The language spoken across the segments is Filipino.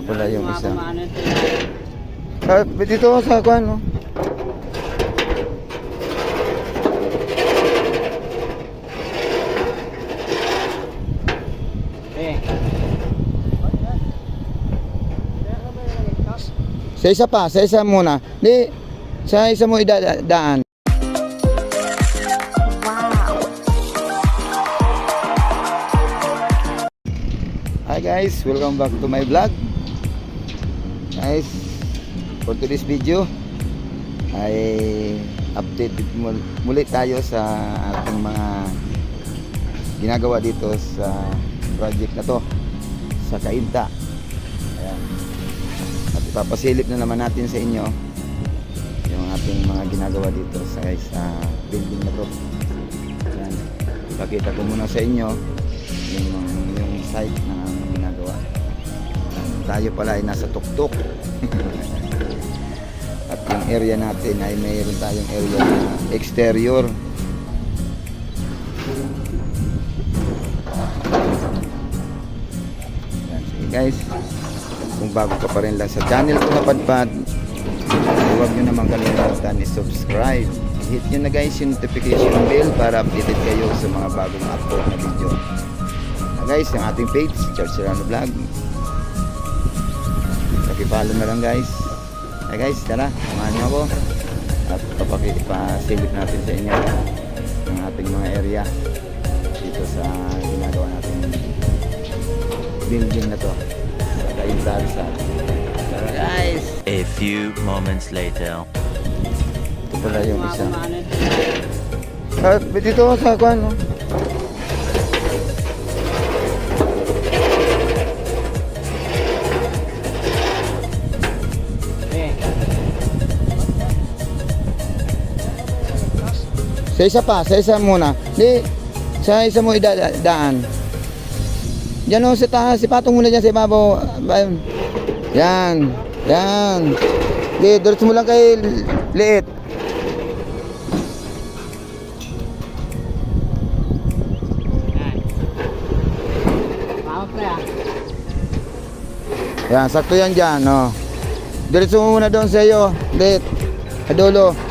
Ito pala yung isa. Ah, dito sa kuan, no? Eh, Sa isa pa, sa isa muna. Di, sa isa mo idadaan. Hi guys, welcome back to my vlog. Guys, for today's video ay update mul- muli tayo sa ating mga ginagawa dito sa project na to sa Kainta. Ayan. At ipapasilip na naman natin sa inyo yung ating mga ginagawa dito sa, sa building na to. Ayan. Ipakita ko muna sa inyo yung, yung Tayo pala ay nasa tuktok. At yung area natin ay mayroon tayong area na exterior. Sige guys, kung bago ka pa rin lang sa channel ko na padpad, huwag nyo naman kalimutan i-subscribe. Hit nyo na guys yung notification bell para updated kayo sa mga bagong upload na video. Guys, yung ating page, Charles Serrano Vlog. Pakipalo na lang guys. Hey guys, tara, samahan nyo ako. At papakipasilip natin sa inyo ang ating mga area dito sa ginagawa natin building na to. Sa Kainta Rizal. Tara guys! A few moments later. Ito pala yung isa. dito sa kuan, no? Sa isa pa, sa isa muna. Di, sa isa mo idadaan. Diyan o, sa taas. Ipatong muna dyan sa ibabaw. Yan. Yan. Di, diretso mo lang kay li- liit. yan. Sakto yan dyan, no. Diretso mo muna doon sa iyo. Liit. Sa dulo.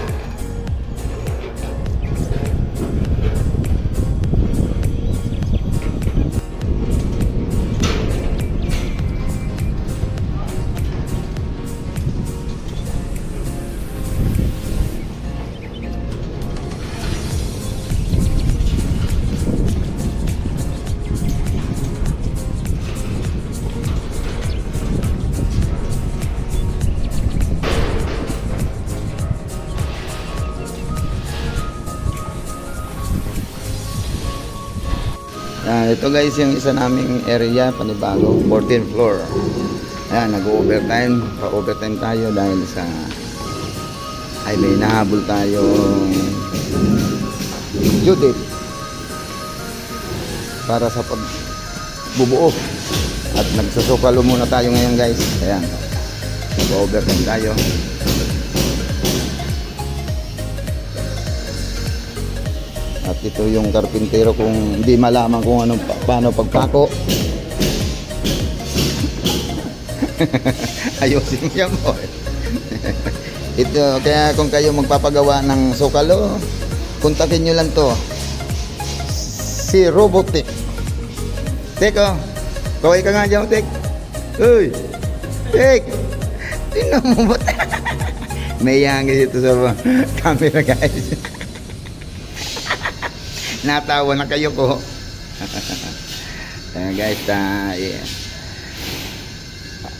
Yan, ito guys yung isa naming area, panibago, 14th floor. Ayan, nag-overtime, pa-overtime tayo dahil sa ay may nahabol tayo. Judith para sa pagbubuo. At nagsasukalo muna tayo ngayon guys. Ayan nag-overtime tayo At ito yung karpintero kung hindi malaman kung anong pa- paano pagpako. Ayusin mo yan boy. ito, kaya kung kayo magpapagawa ng sukalo, kontakin nyo lang to. Si Robotic. Teko, kaway ka nga dyan, Tek. Uy, Tek. Tingnan mo ba? May yangis ito sa camera guys. Natawa na kayo ko. Ayan guys, ta yeah.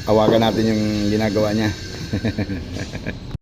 Awagan natin yung ginagawa niya.